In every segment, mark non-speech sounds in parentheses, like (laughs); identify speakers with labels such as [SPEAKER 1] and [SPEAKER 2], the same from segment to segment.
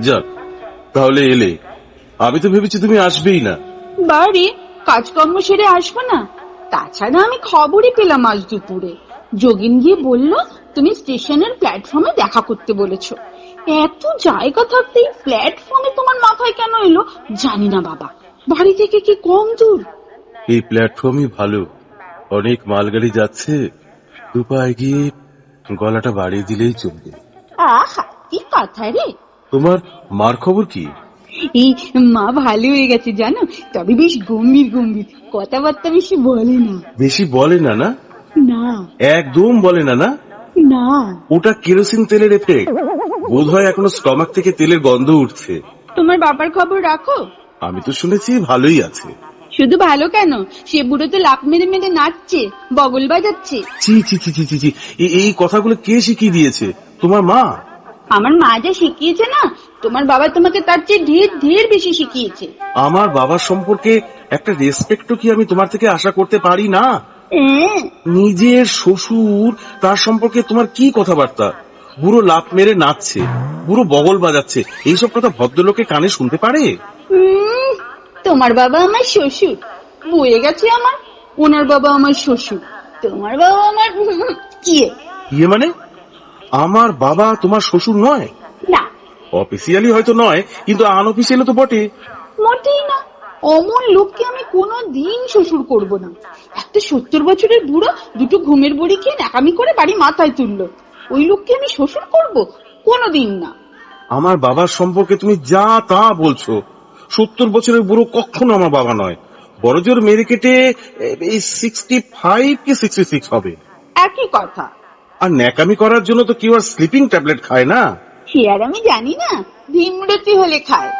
[SPEAKER 1] যাক তাহলে এলে। আমি তো ভেবেছি তুমি আসবেই না।
[SPEAKER 2] বাড়ি কাজকর্ম সেরে আসব না? তাছাড়া আমি খবরই পেলাম আজ দুপুরে। যোগিন গিয়ে বলল তুমি স্টেশনের প্ল্যাটফর্মে দেখা করতে বলেছ। এত জায়গা থাকতে এই প্ল্যাটফর্মে তোমার মাথায় কেন এলো? জানি না বাবা। বাড়ি থেকে কি কম দূর?
[SPEAKER 1] এই প্ল্যাটফর্মই ভালো। অনেক মালগাড়ি যাচ্ছে। দুপায় গিয়ে গলাটা বাড়িয়ে দিলেই চলবে।
[SPEAKER 2] আহা কি কথা রে!
[SPEAKER 1] তোমার মার খবর কি?
[SPEAKER 2] এই মা ভালো হয়ে গেছে জানো? তবে বেশ গম্ভীর গম্ভীর। কথাবার্তা বেশি বলে না।
[SPEAKER 1] বেশি বলে না না?
[SPEAKER 2] না।
[SPEAKER 1] একদম বলে না না?
[SPEAKER 2] না।
[SPEAKER 1] ওটা কেরোসিন তেলের এফেক্ট বোধ হয় এখনও স্টমাক থেকে তেলের গন্ধ উঠছে।
[SPEAKER 2] তোমার বাবার খবর রাখো?
[SPEAKER 1] আমি তো শুনেছি ভালোই আছে।
[SPEAKER 2] শুধু ভালো কেন? সে বুড়ো তো লাভ মেরে মেরে নাচছে বগল বাজাচ্ছে।
[SPEAKER 1] চি চি চি চি চি এই কথাগুলো কে শিখিয়ে দিয়েছে? তোমার মা?
[SPEAKER 2] আমার মা যা শিখিয়েছে না তোমার বাবা তোমাকে তার চেয়ে ঢের ঢের বেশি শিখিয়েছে।
[SPEAKER 1] আমার বাবার সম্পর্কে একটা রেসপেক্টও কি আমি তোমার থেকে আশা করতে পারি না? নিজের শ্বশুর তার সম্পর্কে তোমার কি কথাবার্তা? বুড়ো লাভ মেরে নাচছে বুড়ো বগল বাজাচ্ছে এইসব কথা ভদ্রলোকে কানে শুনতে পারে?
[SPEAKER 2] তোমার বাবা আমার শ্বশুর বয়ে গেছে আমার ওনার বাবা আমার শ্বশুর তোমার বাবা আমার ইয়ে।
[SPEAKER 1] ইয়ে মানে? আমার বাবা তোমার শ্বশুর নয়?
[SPEAKER 2] না।
[SPEAKER 1] অফিসিয়ালি হয়তো নয় কিন্তু আনঅফিসিয়ালি তো বটে
[SPEAKER 2] মোটেই না। অমন লোককে আমি কোনো দিন শ্বশুর করব না। একটা সত্তর বছরের বুড়ো দুটো ঘুমের বড়ি খেয়ে নাকামি করে বাড়ি মাথায় তুললো। ওই লোককে আমি শ্বশুর করব কোনো দিন না।
[SPEAKER 1] আমার বাবার সম্পর্কে তুমি যা তা বলছো সত্তর বছরের বুড়ো কখনো আমার বাবা নয়। বড়জোর মেরে কেটে এই সিক্সটি ফাইভ কি সিক্সটি সিক্স হবে?
[SPEAKER 2] একই কথা।
[SPEAKER 1] আর ন্যাকামি করার জন্য তো কেউ আর স্লিপিং ট্যাবলেট খায় না।
[SPEAKER 2] সে আর আমি জানি না ভীমরতি হলে খায়।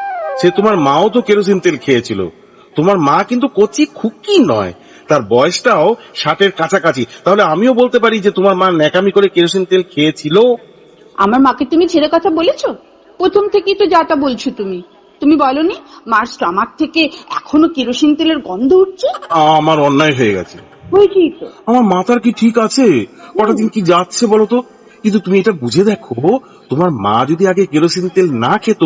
[SPEAKER 1] সে তোমার মাও তো কেরোসিন তেল খেয়েছিল। তোমার মা কিন্তু কচি খুকি নয়। তার বয়সটাও ষাটের কাছাকাছি। তাহলে আমিও বলতে পারি যে তোমার মা ন্যাকামি করে কেরোসিন তেল খেয়েছিল?
[SPEAKER 2] আমার মাকে তুমি ছেড়ে কথা বলেছ? প্রথম থেকেই তো যাটা বলছো তুমি। তুমি বলনি মার স্টমাক থেকে এখনও কেরোসিন তেলের গন্ধ উঠছে?
[SPEAKER 1] আমার অন্যায় হয়ে গেছে।
[SPEAKER 2] তো।
[SPEAKER 1] আমার মাথার কি ঠিক আছে? কটা দিন কি যাচ্ছে বলো তো কিন্তু তুমি এটা বুঝে দেখো তোমার মা যদি আগে কেরোসিন তেল না খেত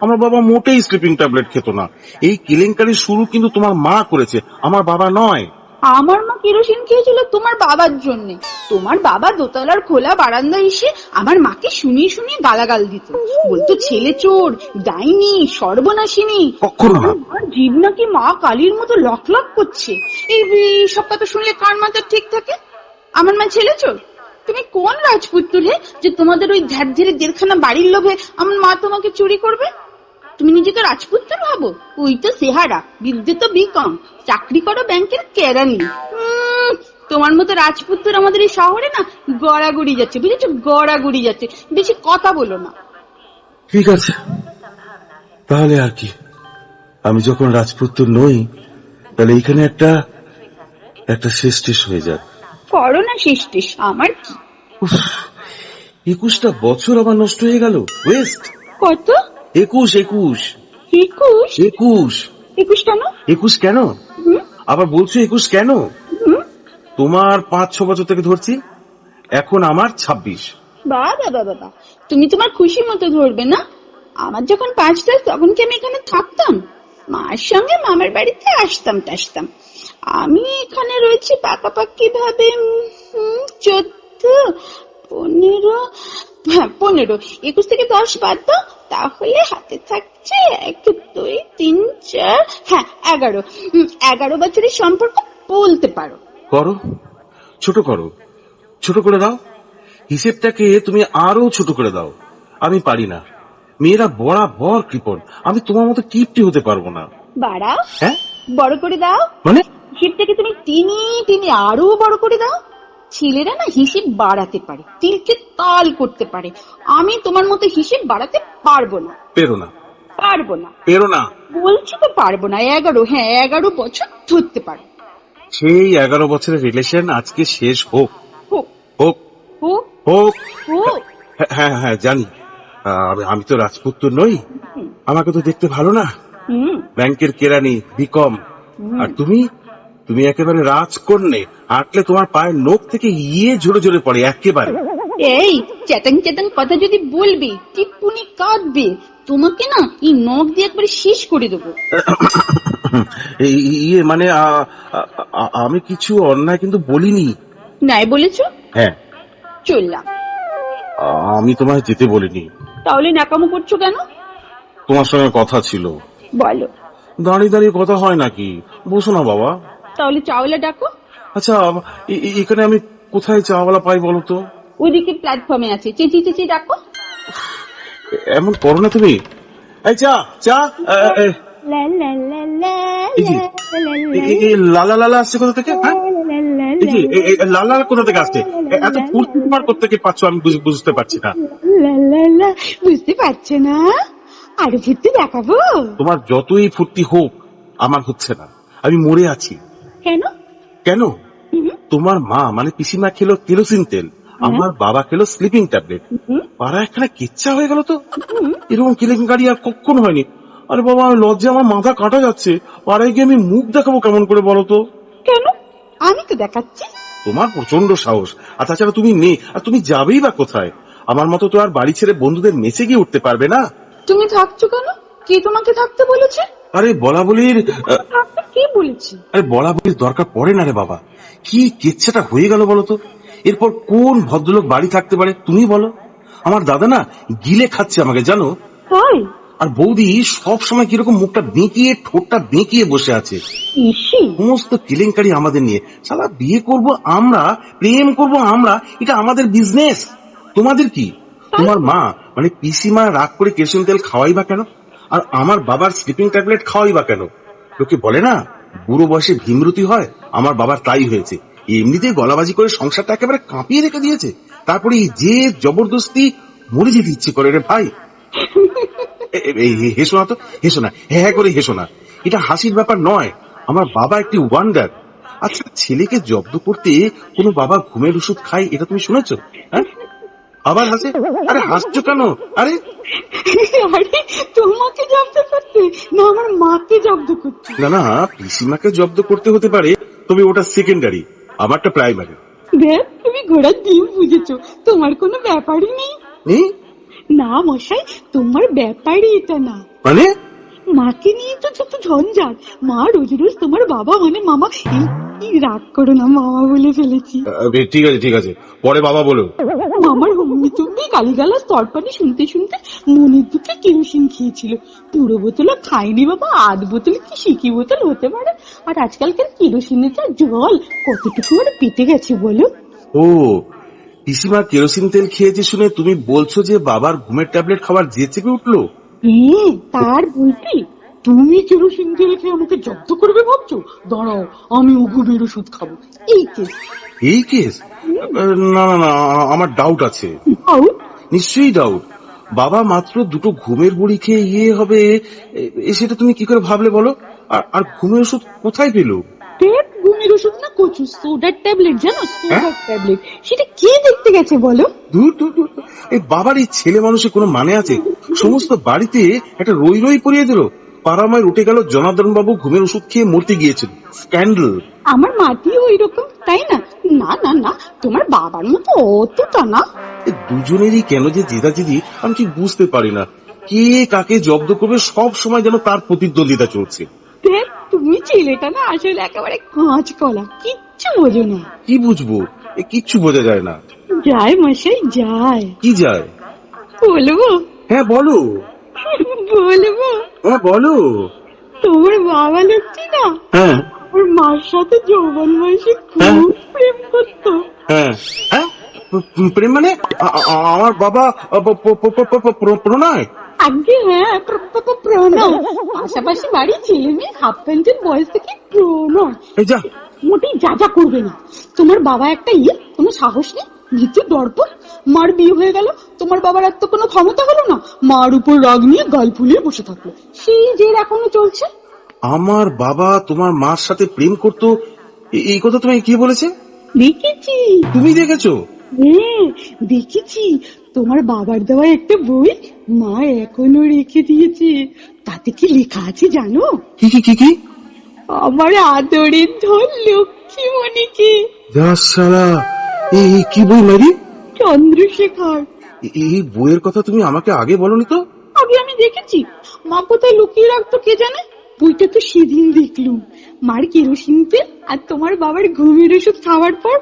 [SPEAKER 1] আমার বাবা মোটেই স্লিপিং ট্যাবলেট খেত না। এই কেলেঙ্কারি শুরু কিন্তু তোমার মা করেছে আমার বাবা নয়।
[SPEAKER 2] আমার মা কেরোসিন খেয়েছিল তোমার বাবার জন্য। তোমার বাবা দোতলার খোলা বারান্দায় এসে আমার মাকে শুনিয়ে শুনিয়ে গালাগাল দিত। বলতো ছেলে চোর ডাইনি সর্বনাশিনী।
[SPEAKER 1] কখনো না।
[SPEAKER 2] জীব নাকি মা কালীর মতো লক লক করছে। এই সব কথা শুনলে কার মাথা ঠিক থাকে? আমার মা ছেলে চোর? তুমি কোন রাজপুত্র যে তোমাদের ওই ঝাড় ঝেড়ে দেড়খানা বাড়ির লোভে আমার মা তোমাকে চুরি করবে? তুমি নিজেকে রাজপুত্র ভাবো? ওই তো সেহারা বিদ্যে তো বিকম। চাকরি করো ব্যাংকের কেরানি। তোমার মতো রাজপুত্র আমাদের এই শহরে না গড়াগড়ি যাচ্ছে বুঝেছ? গড়াগড়ি যাচ্ছে। বেশি কথা বলো না।
[SPEAKER 1] ঠিক আছে। তাহলে আর কি? আমি যখন রাজপুত্র নই তাহলে এখানে একটা একটা শেষ হয়ে যাক।
[SPEAKER 2] করো না শেষ আমার কি?
[SPEAKER 1] একুশটা বছর আমার নষ্ট হয়ে গেল। ওয়েস্ট
[SPEAKER 2] কত?
[SPEAKER 1] একুশ একুশ।
[SPEAKER 2] একুশ?
[SPEAKER 1] একুশ।
[SPEAKER 2] একুশ কেন?
[SPEAKER 1] একুশ কেন? আবার বলছো একুশ কেন? তোমার পাঁচ ছ বছর থেকে ধরছি। এখন আমার ছাব্বিশ।
[SPEAKER 2] বাবা বাবা তুমি তোমার খুশি মতো ধরবে না? আমার যখন পাঁচটা তখন কি আমি এখানে থাকতাম? মার সঙ্গে মামার বাড়িতে আসতাম টাসতাম। আমি এখানে রয়েছি পাকাপাকি ভাবে চোদ্দ পনেরো হ্যাঁ পনেরো। একুশ থেকে দশ বাদ দাও তাহলে হাতে থাকছে এক দুই তিন চার হ্যাঁ এগারো। এগারো বছরের সম্পর্ক বলতে পারো।
[SPEAKER 1] করো। ছোট করো। ছোট করে দাও। হিসেবটাকে তুমি আরও ছোট করে দাও। আমি পারি না। মেয়েরা বরাবর কৃপণ। আমি তোমার মতো কিপটি হতে পারব না।
[SPEAKER 2] বাড়াও।
[SPEAKER 1] হ্যাঁ?
[SPEAKER 2] বড় করে দাও।
[SPEAKER 1] মানে?
[SPEAKER 2] হিসেবটাকে তুমি টিনি টিনি আরও বড় করে দাও। ছেলেরা না হিসেব বাড়াতে পারে তিলকে তাল করতে পারে। আমি তোমার মতো হিসেব বাড়াতে পারব না।
[SPEAKER 1] পেরো না।
[SPEAKER 2] পারব না।
[SPEAKER 1] পেরো না।
[SPEAKER 2] বলছি তো পারব না এগারো হ্যাঁ এগারো বছর ধরতে পারো।
[SPEAKER 1] সেই এগারো বছরের রিলেশন আজকে শেষ হোক।
[SPEAKER 2] হোক।
[SPEAKER 1] হোক।
[SPEAKER 2] হোক।
[SPEAKER 1] হোক।
[SPEAKER 2] হোক।
[SPEAKER 1] হ্যাঁ, হ্যাঁ হ্যাঁ জানি। আমি- আমি তো রাজপুত্র নই। আমাকে তো দেখতে ভালো না।
[SPEAKER 2] হুম।
[SPEAKER 1] ব্যাংকের কেরানি বিকম। আর তুমি? তুমি একেবারে রাজকন্যে। আটলে তোমার পায়ের নখ থেকে ইয়ে ঝরে ঝরে পড়ে একেবারে।
[SPEAKER 2] এই চ্যাটাং চ্যাটাং কথা যদি বলবি টিপ্পুনি কাঁদবে তোমাকে না এই নখ দিয়ে একবারে শেষ করে দেবো। (coughs)
[SPEAKER 1] ইয়ে মানে আমি কিছু অন্যায় কিন্তু বলিনি।
[SPEAKER 2] নাই বলেছ?
[SPEAKER 1] হ্যাঁ।
[SPEAKER 2] চললাম।
[SPEAKER 1] আমি তোমায় যেতে বলিনি।
[SPEAKER 2] তাহলে নাকামো করছ কেন?
[SPEAKER 1] তোমার সঙ্গে কথা ছিল।
[SPEAKER 2] বলো।
[SPEAKER 1] দাঁড়িয়ে দাঁড়িয়ে কথা হয় নাকি? বসো না বাবা।
[SPEAKER 2] তাহলে চাওলা ডাকো।
[SPEAKER 1] আচ্ছা এখানে আমি কোথায় চাওয়ালা পাই বলো তো
[SPEAKER 2] ওইদিকে প্ল্যাটফর্মে আছে চেঁচিয়ে চেঁচিয়ে ডাকো
[SPEAKER 1] এমন করো না তুমি এই চা চা লালা লালা আসছে কোথা থেকে হ্যাঁ এই যে এ- এ- লালা লালা কোথা থেকে আসছে এত ফুর্তি তোমার কোথেকে পাচ্ছ আমি বুঝ- বুঝতে পারছি না
[SPEAKER 2] বুঝতে পারছ না আরও দেখাবো
[SPEAKER 1] তোমার যতই ফুর্তি হোক আমার হচ্ছে না আমি মরে আছি
[SPEAKER 2] কেন
[SPEAKER 1] কেন? তোমার মা মানে পিসিমা খেলো কেরোসিন তেল আমার বাবা খেলো স্লিপিং ট্যাবলেট পাড়া একখানা কিচ্ছা হয়ে গেল তো। এরকম কেলেঙ্কারি আর কখনো হয়নি। আরে বাবা আমি লজ্জা আমার মাথা কাটা যাচ্ছে। পাড়ায় গিয়ে আমি মুখ দেখাবো কেমন করে বলো তো?
[SPEAKER 2] কেন? আমি তো দেখাচ্ছি।
[SPEAKER 1] তোমার প্রচণ্ড সাহস। আর তাছাড়া তুমি নেই আর তুমি যাবেই বা কোথায়? আমার মতো তো আর বাড়ি ছেড়ে বন্ধুদের মেসে গিয়ে উঠতে পারবে না।
[SPEAKER 2] তুমি থাকছো কেন? কে তোমাকে থাকতে বলেছে?
[SPEAKER 1] আরে বলা বলির
[SPEAKER 2] থাকতে কে বলেছে?
[SPEAKER 1] আরে বলা বলির দরকার পড়ে না রে বাবা। কি কেচ্ছাটা হয়ে গেল বলো তো? এরপর কোন ভদ্রলোক বাড়ি থাকতে পারে তুমি বলো। আমার দাদা না গিলে খাচ্ছে আমাকে জানো?
[SPEAKER 2] তাই
[SPEAKER 1] আর বৌদি সব সময় কীরকম মুখটা বেঁকিয়ে ঠোঁটটা বেঁকিয়ে বসে আছে। সমস্ত কেলেঙ্কারি আমাদের নিয়ে। সালা বিয়ে করব আমরা প্রেম করব আমরা এটা আমাদের বিজনেস তোমাদের কি? তোমার মা মানে পিসিমা রাগ করে কেরোসিন তেল খাওয়াই বা কেন? আর আমার বাবার স্লিপিং ট্যাবলেট খাওয়াই বা কেন? লোকে বলে না, বুড়ো বয়সে ভীমরতি হয়? আমার বাবার তাই হয়েছে। এমনিতেই গলাবাজি করে সংসারটা একেবারে কাঁপিয়ে রেখে দিয়েছে। তারপরে যে জবরদস্তি মরে যেতে ইচ্ছে করে রে ভাই। হেসো না তো, হেসো না হ্যাঁ হ্যাঁ করে হেসো না। এটা হাসির ব্যাপার নয়, আমার বাবা একটি ওয়ান্ডার আচ্ছা ছেলেকে জব্দ করতে কোনো বাবা ঘুমের ওষুধ খায়, এটা তুমি শুনেছো? হ্যাঁ? আবার হাসে? আরে হাসছো কেন? আরে
[SPEAKER 2] আরে তোমাকে জব্দ করতে? না আমার মাকে জব্দ করতে।
[SPEAKER 1] না না পিসিমাকে জব্দ করতে হতে পারে তুমি ওটা সেকেন্ডারি আমারটা প্রাইমারি
[SPEAKER 2] দেখ তুমি ঘোড়ার ডিম বুঝেছ তোমার কোনো ব্যাপারই নেই।
[SPEAKER 1] নেই?
[SPEAKER 2] না মশাই তোমার ব্যাপারই এটা না।
[SPEAKER 1] মানে?
[SPEAKER 2] মাকে নিয়ে তো যত ঝঞ্ঝাট। মা রোজ রোজ তোমার বাবা মানে মামা এই রাগ করো না মামা বলে ফেলেছি।
[SPEAKER 1] ঠিক আছে ঠিক আছে। পরে বাবা বলো।
[SPEAKER 2] মামার হুম্মি তুমি গালিগালাজ তরপানি শুনতে শুনতে মনের দুঃখে কেরোসিন খেয়েছিল। পুরো বোতলও খায়নি বাবা আধ বোতল কি সিকি বোতল হতে পারে? আর আজকালকার কেরোসিনের যা জল কতটুকু মানে পেটে গেছে বলো?
[SPEAKER 1] ও পিসিমা কেরোসিন তেল খেয়েছে শুনে তুমি বলছো যে বাবার ঘুমের ট্যাবলেট খাবার যে চেপে উঠল?
[SPEAKER 2] হ্যাঁ তার বলতে তুমি কেরোসিন খেয়ে আমাকে জব্দ করবে ভাবছ? দাঁড়াও আমি ওগুবের ওষুধ খাব। এই কেস।
[SPEAKER 1] এই কেস? না না না আমার ডাউট আছে।
[SPEAKER 2] আউট
[SPEAKER 1] নিশ্চয়ই ডাউট বাবা মাত্র দুটো ঘুমের বড়ি খেয়ে ইয়ে হবে সেটা তুমি কি করে ভাবলে বলো? আর ঘুমের ওষুধ কোথায় পেল?
[SPEAKER 2] কচু সোডার ট্যাবলেট জানো? সোডার ট্যাবলেট। সেটা কে দেখতে গেছে বলো?
[SPEAKER 1] দূর দূর দূর। এই বাবার এই ছেলে মানুষের কোনো মানে আছে? সমস্ত বাড়িতে একটা রই রই পরিয়ে দিল। পাড়ামায় উঠে গেল জনার্দন বাবু ঘুমের ওষুধ খেয়ে মরতে গিয়েছেন স্ক্যান্ডেল
[SPEAKER 2] আমার মাটিও ওই রকম তাই না? না না না তোমার বাবার মতো অতটা না।
[SPEAKER 1] দুজনেরই কেন যে জেদা জেদাজেদি আমি ঠিক বুঝতে পারি না। কে কাকে জব্দ করবে সব সময় যেন তার প্রতিদ্বন্দ্বিতা চলছে।
[SPEAKER 2] তুমি ছেলেটা না আসলে একেবারে কাঁচ কলা কিচ্ছু বোঝো না।
[SPEAKER 1] কি বুঝব? এ কিচ্ছু বোঝা যায় না।
[SPEAKER 2] যায় মশাই যায়।
[SPEAKER 1] কি যায়?
[SPEAKER 2] বলব?
[SPEAKER 1] হ্যাঁ বলো।
[SPEAKER 2] বলব?
[SPEAKER 1] হ্যাঁ বলো।
[SPEAKER 2] তোমার বাবা লোকটি না?
[SPEAKER 1] হ্যাঁ।
[SPEAKER 2] ওর মার সাথে যৌবন বয়সে
[SPEAKER 1] হ্যাঁ।
[SPEAKER 2] খুব প্রেম করতো।
[SPEAKER 1] হ্যাঁ। হ্যাঁ? প্রেম মানে? আমার বাবা প্রণয়?
[SPEAKER 2] আগে হ্যাঁ প্র- প্র- প্র- প্রণয় পাশাপাশি বাড়ি ছেলে মেয়ে হাফ প্যান্টের বয়স থেকে প্রণয়
[SPEAKER 1] এই যা।
[SPEAKER 2] মোটেই যা যা করবে না। তোমার বাবা একটা ইয়ে কোনো সাহস নেই? দর্পণ মার বিয়ে হয়ে গেল তোমার বাবার আর তো কোনো ক্ষমতা হলো না। মার উপর রাগ নিয়ে গাল ফুলিয়ে বসে থাকল। সেই যে এখনও চলছে?
[SPEAKER 1] আমার বাবা তোমার মার সাথে প্রেম করতো এই কথা তোমায় কে বলেছে?
[SPEAKER 2] দেখেছি।
[SPEAKER 1] তুমি দেখেছ?
[SPEAKER 2] হ্যাঁ দেখেছি। তোমার বাবার দেওয়া একটা বই মা এখনও রেখে দিয়েছে। তাতে কি লেখা আছে জানো?
[SPEAKER 1] কি কি কি কি?
[SPEAKER 2] আমার আদরের ধন লক্ষ্মী মনিকে
[SPEAKER 1] এই এই কি বই মারি?
[SPEAKER 2] চন্দ্রশেখর।
[SPEAKER 1] এই বইয়ের কথা তুমি আমাকে আগে বলনি তো?
[SPEAKER 2] আগে আমি দেখেছি। মা কোথায় লুকিয়ে রাখতো কে জানে? বইটা তো সেদিন দেখলুম। মার কেরোসিন তেল আর তোমার বাবার ঘুমের ওষুধ খাওয়ার পর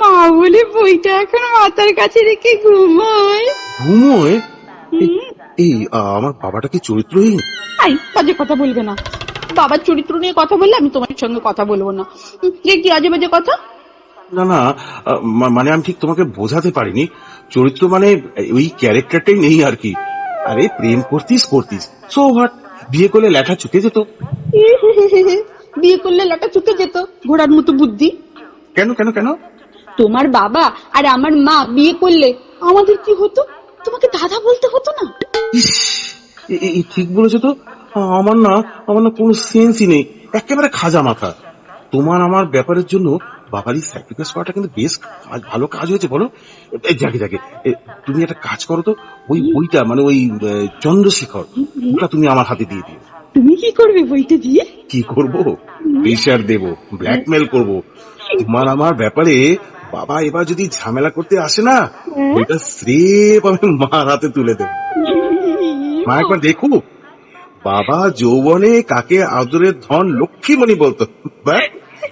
[SPEAKER 2] মা বলে বইটা এখন মাথার কাছে রেখে ঘুমায়।
[SPEAKER 1] ঘুমোয়? এই আমার বাবাটা কি চরিত্রহীন?
[SPEAKER 2] আই বাজে কথা বলবে না। বাবার চরিত্র নিয়ে কথা বললে আমি তোমার সঙ্গে কথা বলব না। এ কি আজে বাজে কথা?
[SPEAKER 1] না না মানে আমি ঠিক তোমাকে বোঝাতে পারিনি। চরিত্র মানে ওই ক্যারেক্টারটাই নেই আর কি। আরে প্রেম করতিস করতিস। সো হোয়াট বিয়ে করলে লেখা চুকে যেত।
[SPEAKER 2] বিয়ে করলে লেখা চুকে যেত ঘোড়ার মতো বুদ্ধি।
[SPEAKER 1] কেন কেন কেন?
[SPEAKER 2] তোমার বাবা আর আমার মা বিয়ে করলে আমাদের কি হতো? তোমাকে দাদা বলতে হতো না?
[SPEAKER 1] ঠিক বলেছ তো। আমার না আমার না কোনো সেন্সই নেই। একেবারে খাজা মাথা। তোমার আমার ব্যাপারের জন্য বাবারই স্যাক্রিফাইস করাটা কিন্তু বেশ ভালো কাজ হয়েছে বলো। যাকে যাকে। এ, তুমি একটা কাজ করো তো। ওই বইটা মানে ওই চন্দ্রশেখর ওটা তুমি আমার হাতে দিয়ে দিও।
[SPEAKER 2] তুমি কি করবে বইটা দিয়ে?
[SPEAKER 1] কি করব? প্রেশার দেব ব্ল্যাকমেল করব। তোমার আমার ব্যাপারে বাবা এবার যদি ঝামেলা করতে আসে না ওইটা স্রেফ আমি মার হাতে তুলে দেব। মা একবার দেখো। বাবা যৌবনে কাকে আদরের ধন লক্ষ্মীমণি বলতো?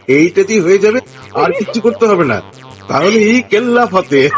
[SPEAKER 1] এইটাতেই হয়ে যাবে আর কিছু করতে হবে না। তাহলে এই কেল্লা ফতে (laughs)